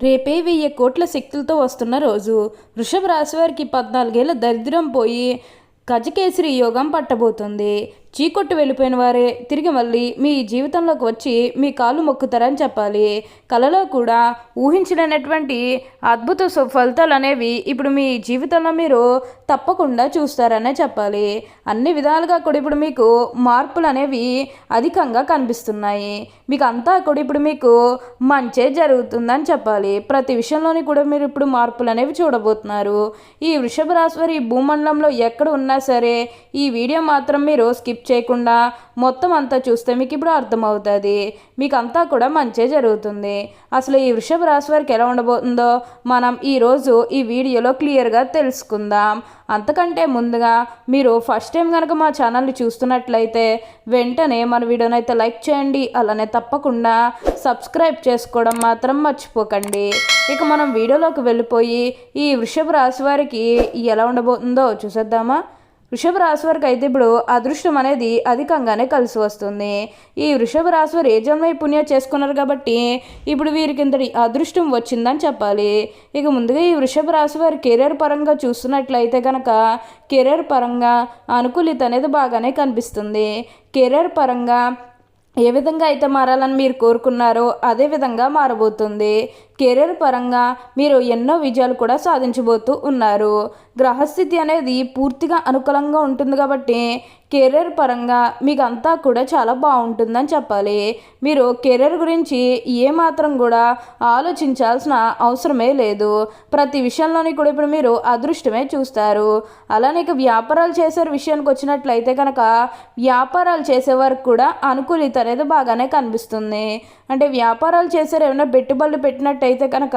రేపే వెయ్యి కోట్ల శక్తులతో వస్తున్న రోజు వృషభ రాశి వారికి పద్నాలుగేళ్ళ దరిద్రం పోయి గజకేసరి యోగం పట్టబోతుంది. చీకొట్టు వెళ్ళిపోయిన వారే తిరిగి మళ్ళీ మీ జీవితంలోకి వచ్చి మీ కాలు మొక్కుతారని చెప్పాలి. కలలో కూడా ఊహించలేనటువంటి అద్భుత ఫలితాలు అనేవి ఇప్పుడు మీ జీవితంలో మీరు తప్పకుండా చూస్తారనే చెప్పాలి. అన్ని విధాలుగా కూడా ఇప్పుడు మీకు మార్పులు అనేవి అధికంగా కనిపిస్తున్నాయి. మీకు అంతా కూడా ఇప్పుడు మీకు మంచే జరుగుతుందని చెప్పాలి. ప్రతి విషయంలోని కూడా మీరు ఇప్పుడు మార్పులు అనేవి చూడబోతున్నారు. ఈ వృషభ రాశి వారి భూమండలంలో ఎక్కడ ఉన్నా సరే ఈ వీడియో మాత్రం మీరు స్కిప్ చేయకుండా మొత్తం అంతా చూస్తే మీకు ఇప్పుడు అర్థమవుతుంది. మీకు అంతా కూడా మంచే జరుగుతుంది. అసలు ఈ వృషభ రాశి వారికి ఎలా ఉండబోతుందో మనం ఈరోజు ఈ వీడియోలో క్లియర్గా తెలుసుకుందాం. అంతకంటే ముందుగా మీరు ఫస్ట్ టైం కనుక మా ఛానల్ని చూస్తున్నట్లయితే వెంటనే మన వీడియోని అయితే లైక్ చేయండి. అలానే తప్పకుండా సబ్స్క్రైబ్ చేసుకోవడం మాత్రం మర్చిపోకండి. ఇక మనం వీడియోలోకి వెళ్ళిపోయి ఈ వృషభ రాశి వారికి ఎలా ఉండబోతుందో చూసేద్దామా? వృషభ రాశి వారికి అయితే ఇప్పుడు అదృష్టం అనేది అధికంగానే కలిసి వస్తుంది. ఈ వృషభ రాశి వారు ఏ జన్మ పుణ్యం చేసుకున్నారు కాబట్టి ఇప్పుడు వీరికి ఇంతటి అదృష్టం వచ్చిందని చెప్పాలి. ఇక ముందుగా ఈ వృషభ రాశి వారి కెరీర్ పరంగా చూస్తున్నట్లయితే కనుక కెరీర్ పరంగా అనుకూలిత అనేది బాగానే కనిపిస్తుంది. కెరీర్ పరంగా ఏ విధంగా అయితే మారాలని మీరు కోరుకున్నారో అదే విధంగా మారబోతుంది. కెరీర్ పరంగా మీరు ఎన్నో విజయాలు కూడా సాధించబోతూ ఉన్నారు. గ్రహస్థితి అనేది పూర్తిగా అనుకూలంగా ఉంటుంది కాబట్టి కెరీర్ పరంగా మీకు అంతా కూడా చాలా బాగుంటుందని చెప్పాలి. మీరు కెరీర్ గురించి ఏమాత్రం కూడా ఆలోచించాల్సిన అవసరమే లేదు. ప్రతి విషయంలోని కూడా ఇప్పుడు మీరు అదృష్టమే చూస్తారు. అలానే ఇక వ్యాపారాలు చేసే విషయానికి వచ్చినట్లయితే కనుక వ్యాపారాలు చేసే వరకు కూడా అనుకూలిత అనేది బాగానే కనిపిస్తుంది. అంటే వ్యాపారాలు చేసే ఏమైనా పెట్టుబడులు అయితే కనుక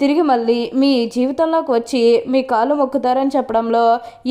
తిరిగి మళ్ళీ మీ జీవితంలోకి వచ్చి మీ కాలు మొక్కుతారని చెప్పడంలో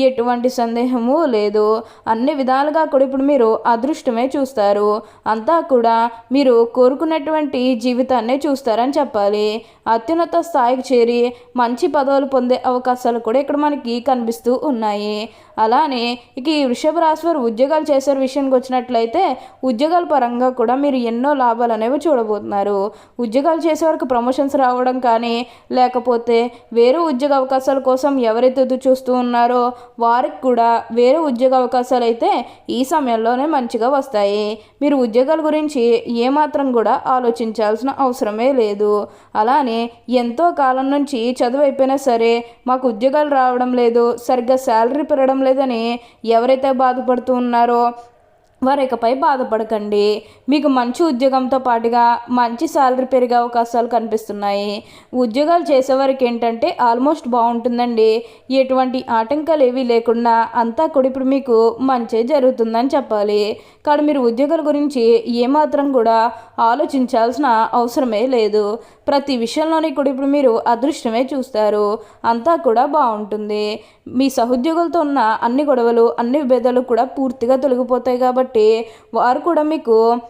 ఎటువంటి సందేహము లేదు. అన్ని విధాలుగా కూడా ఇప్పుడు మీరు అదృష్టమే చూస్తారు. అంతా కూడా మీరు కోరుకున్నటువంటి జీవితాన్నే చూస్తారని చెప్పాలి. అత్యున్నత స్థాయికి చేరి మంచి పదవులు పొందే అవకాశాలు కూడా ఇక్కడ మనకి కనిపిస్తూ ఉన్నాయి. అలానే ఇక ఈ వృషభ రాశి వారు ఉద్యోగాలు చేసే విషయానికి వచ్చినట్లయితే ఉద్యోగాల పరంగా కూడా మీరు ఎన్నో లాభాలు అనేవి చూడబోతున్నారు. ఉద్యోగాలు చేసే వరకు ప్రమోషన్స్ రావడం కానీ లేకపోతే వేరే ఉద్యోగ అవకాశాల కోసం ఎవరైతే ఎదురు చూస్తూ ఉన్నారో వారికి కూడా వేరే ఉద్యోగ అవకాశాలు అయితే ఈ సమయంలోనే మంచిగా వస్తాయి. మీరు ఉద్యోగాల గురించి ఏమాత్రం కూడా ఆలోచించాల్సిన అవసరమే లేదు. అలానే ఎంతో కాలం నుంచి చదువు అయిపోయినా సరే మాకు ఉద్యోగాలు రావడం లేదు సరిగ్గా శాలరీ పెరగడం లేదని ఎవరైతే బాధపడుతూ ఉన్నారో వారు ఇకపై బాధపడకండి. మీకు మంచి ఉద్యోగంతో పాటుగా మంచి శాలరీ పెరిగే అవకాశాలు కనిపిస్తున్నాయి. ఉద్యోగాలు చేసేవారికి ఏంటంటే ఆల్మోస్ట్ బాగుంటుందండి. ఎటువంటి ఆటంకాలు ఏవీ లేకుండా అంతా కూడా ఇప్పుడు మీకు మంచి జరుగుతుందని చెప్పాలి. కానీ మీరు ఉద్యోగాల గురించి ఏమాత్రం కూడా ఆలోచించాల్సిన అవసరమే లేదు. ప్రతి విషయంలోని కూడా ఇప్పుడు మీరు అదృష్టమే చూస్తారు. అంతా కూడా బాగుంటుంది. మీ సహోద్యోగులతో ఉన్న అన్ని గొడవలు అన్ని విభేదాలు కూడా పూర్తిగా తొలగిపోతాయి కాబట్టి వారు కూడా మీకు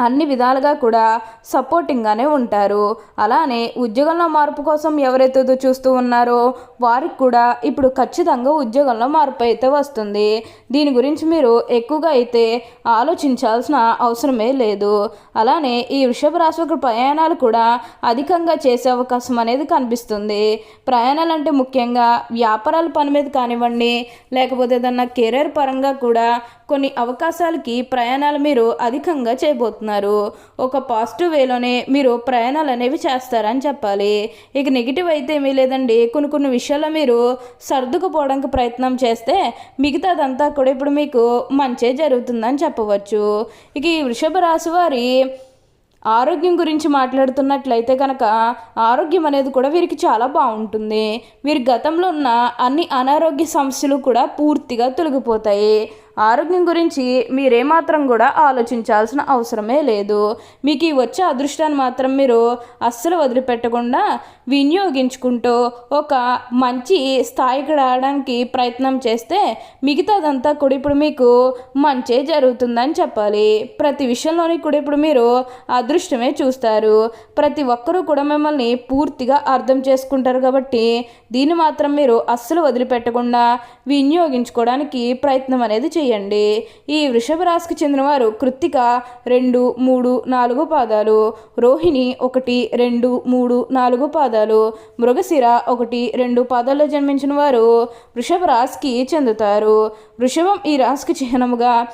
అన్ని విధాలుగా కూడా సపోర్టింగ్గానే ఉంటారు. అలానే ఉద్యోగంలో మార్పు కోసం ఎవరైతే ఎదురు చూస్తూ ఉన్నారో వారికి కూడా ఇప్పుడు ఖచ్చితంగా ఉద్యోగంలో మార్పు అయితే వస్తుంది. దీని గురించి మీరు ఎక్కువగా అయితే ఆలోచించాల్సిన అవసరమే లేదు. అలానే ఈ వృషభ రాశి ప్రయాణాలు కూడా అధికంగా చేసే అవకాశం అనేది కనిపిస్తుంది. ప్రయాణాలు అంటే ముఖ్యంగా వ్యాపారాల పని మీద కానివ్వండి లేకపోతే ఏదన్నా కెరీర్ పరంగా కూడా కొన్ని అవకాశాలకి ప్రయాణాలు మీరు అధికంగా చేయబోతున్నారు. ఒక పాజిటివ్ వేలోనే మీరు ప్రయాణాలు అనేవి చేస్తారని చెప్పాలి. ఇక నెగిటివ్ అయితే ఏమీ లేదండి. కొన్ని కొన్ని విషయాల్లో మీరు సర్దుకుపోవడానికి ప్రయత్నం చేస్తే మిగతాదంతా కూడా ఇప్పుడు మీకు మంచే జరుగుతుందని చెప్పవచ్చు. ఇక ఈ వృషభ రాశి వారి ఆరోగ్యం గురించి మాట్లాడుతున్నట్లయితే కనుక ఆరోగ్యం అనేది కూడా వీరికి చాలా బాగుంటుంది. వీరి గతంలో ఉన్న అన్ని అనారోగ్య సమస్యలు కూడా పూర్తిగా తొలగిపోతాయి. ఆరోగ్యం గురించి మీరేమాత్రం కూడా ఆలోచించాల్సిన అవసరమే లేదు. మీకు ఈ వచ్చే అదృష్టాన్ని మాత్రం మీరు అస్సలు వదిలిపెట్టకుండా వినియోగించుకుంటూ ఒక మంచి స్థాయికి రావడానికి ప్రయత్నం చేస్తే మిగతాదంతా కూడా ఇప్పుడు మీకు మంచే జరుగుతుందని చెప్పాలి. ప్రతి విషయంలోని కూడా ఇప్పుడు మీరు అదృష్టమే చూస్తారు. ప్రతి ఒక్కరూ కూడా మిమ్మల్ని పూర్తిగా అర్థం చేసుకుంటారు కాబట్టి దీన్ని మాత్రం మీరు అస్సలు వదిలిపెట్టకుండా వినియోగించుకోవడానికి ప్రయత్నం అనేది చేయండి. ఈ వృషభ రాశికి చెందినవారు కృత్తిక రెండు మూడు నాలుగు పాదాలు రోహిణి ఒకటి రెండు మూడు నాలుగు పాదాలు మృగశిర ఒకటి రెండు పాదాల్లో జన్మించిన వారు వృషభ రాశికి చెందుతారు. వృషభం ఈ రాశికి చిహ్నముగా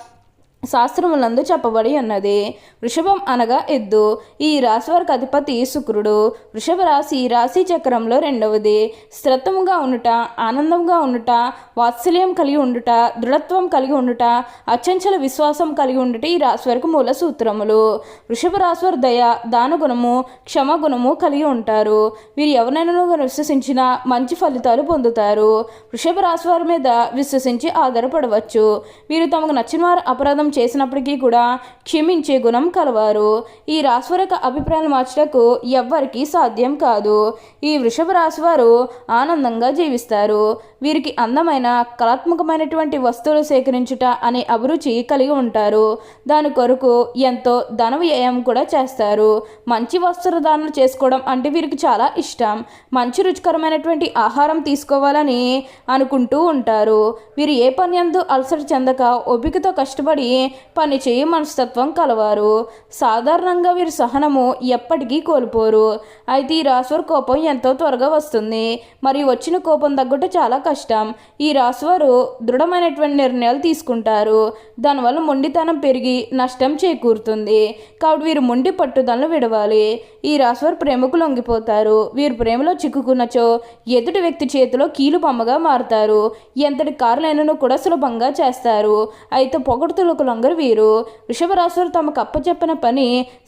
శాస్త్రములందు చెప్పబడి ఉన్నది. వృషభం అనగా ఎద్దు. ఈ రాశివారికి అధిపతి శుక్రుడు. వృషభ రాశి రాశి చక్రంలో రెండవది. స్థిరత్వముగా ఉండుట ఆనందంగా ఉండుట వాత్సల్యం కలిగి ఉండుట దృఢత్వం కలిగి ఉండుట అచంచల విశ్వాసం కలిగి ఉండుట ఈ రాశివారికి మూల సూత్రములు. వృషభ రాశివారి దయ దానగుణము క్షమగుణము కలిగి ఉంటారు. వీరు ఎవరినైనా విశ్వసించినా మంచి ఫలితాలు పొందుతారు. వృషభ రాశివారి మీద విశ్వసించి ఆధారపడవచ్చు. వీరు తమకు నచ్చిన వారు అపరాధం చేసినప్పటికీ కూడా క్షమించే గుణం కలవారు. ఈ రాశివరక అభిప్రాయాలు మార్చటకు ఎవ్వరికీ సాధ్యం కాదు. ఈ వృషభ రాశి వారు ఆనందంగా జీవిస్తారు. వీరికి అందమైన కళాత్మకమైనటువంటి వస్తువులు సేకరించుట అనే అభిరుచి కలిగి ఉంటారు. దాని కొరకు ఎంతో ధన వ్యయం కూడా చేస్తారు. మంచి వస్త్రధారణలు చేసుకోవడం అంటే వీరికి చాలా ఇష్టం. మంచి రుచికరమైనటువంటి ఆహారం తీసుకోవాలని అనుకుంటూ ఉంటారు. వీరు ఏ పని ఎందు అలసట చెందక ఓపికతో కష్టపడి పని చేయు మనస్తత్వం కలవారు. సాధారణంగా వీరి సహనము ఎప్పటికీ కోల్పోరు. అయితే ఈ రాశివారి కోపం ఎంతో త్వరగా వస్తుంది. మరియు వచ్చిన కోపం తగ్గుట చాలా కష్టం. ఈ రాశివారు దృఢమైనటువంటి నిర్ణయాలు తీసుకుంటారు. దానివల్ల మొండితనం పెరిగి నష్టం చేకూరుతుంది. కాబట్టి వీరు మొండి పట్టుదలను విడవాలి. ఈ రాశివారు ప్రేమకు లొంగిపోతారు. వీరు ప్రేమలో చిక్కుకున్నచో ఎదుటి వ్యక్తి చేతిలో కీలు బొమ్మగా మారుతారు. ఎంతటి కారులైనను కూడా సులభంగా చేస్తారు. అయితే పొగడుతులకు లొంగరు వీరు వృషభరాశులు రాశివారు తమకు అప్పచెప్పిన పని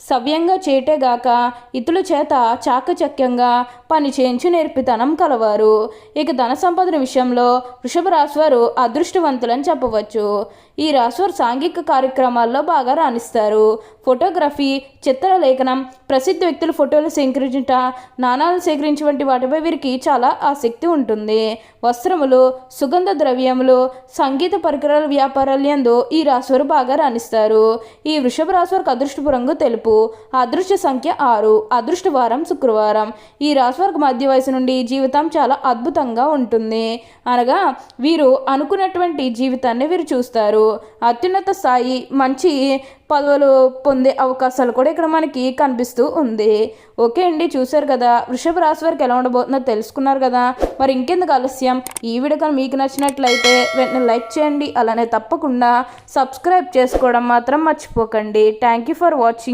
సవ్యంగా చేయటేగాక ఇతరుల చేత చాకచక్యంగా పని చేయించి నేర్పితనం కలవారు. ఇక ధన సంపదన విషయంలో వృషభ రాశివారు అదృష్టవంతులని చెప్పవచ్చు. ఈ రాశివారు సాంఘిక కార్యక్రమాల్లో బాగా రాణిస్తారు. ఫోటోగ్రఫీ చిత్రలేఖనం ప్రసిద్ధ వ్యక్తుల ఫోటోలు సేకరించుట నాణాలు సేకరించి వంటి వాటిపై వీరికి చాలా ఆసక్తి ఉంటుంది. వస్త్రములు సుగంధ ద్రవ్యములు సంగీత పరికరాల వ్యాపారాలు యందు ఈ రాశివారు బాగా రాణిస్తారు. ఈ వృషభ రాశివారికి అదృష్టపు రంగు తెలుపు. అదృష్ట సంఖ్య ఆరు. అదృష్ట వారం శుక్రవారం. ఈ వరకు మధ్య వయసు నుండి జీవితం చాలా అద్భుతంగా ఉంటుంది. అనగా వీరు అనుకున్నటువంటి జీవితాన్ని వీరు చూస్తారు. అత్యున్నత స్థాయి మంచి పదవులు పొందే అవకాశాలు కూడా ఇక్కడ మనకి కనిపిస్తూ ఉంది. ఓకే అండి చూశారు కదా? వృషభ రాశి వారికి ఎలా ఉండబోతుందో తెలుసుకున్నారు కదా? మరి ఇంకెందుకు ఆలస్యం? ఈ వీడియో కానీ మీకు నచ్చినట్లయితే వెంటనే లైక్ చేయండి. అలానే తప్పకుండా సబ్స్క్రైబ్ చేసుకోవడం మాత్రం మర్చిపోకండి. Thank you for watching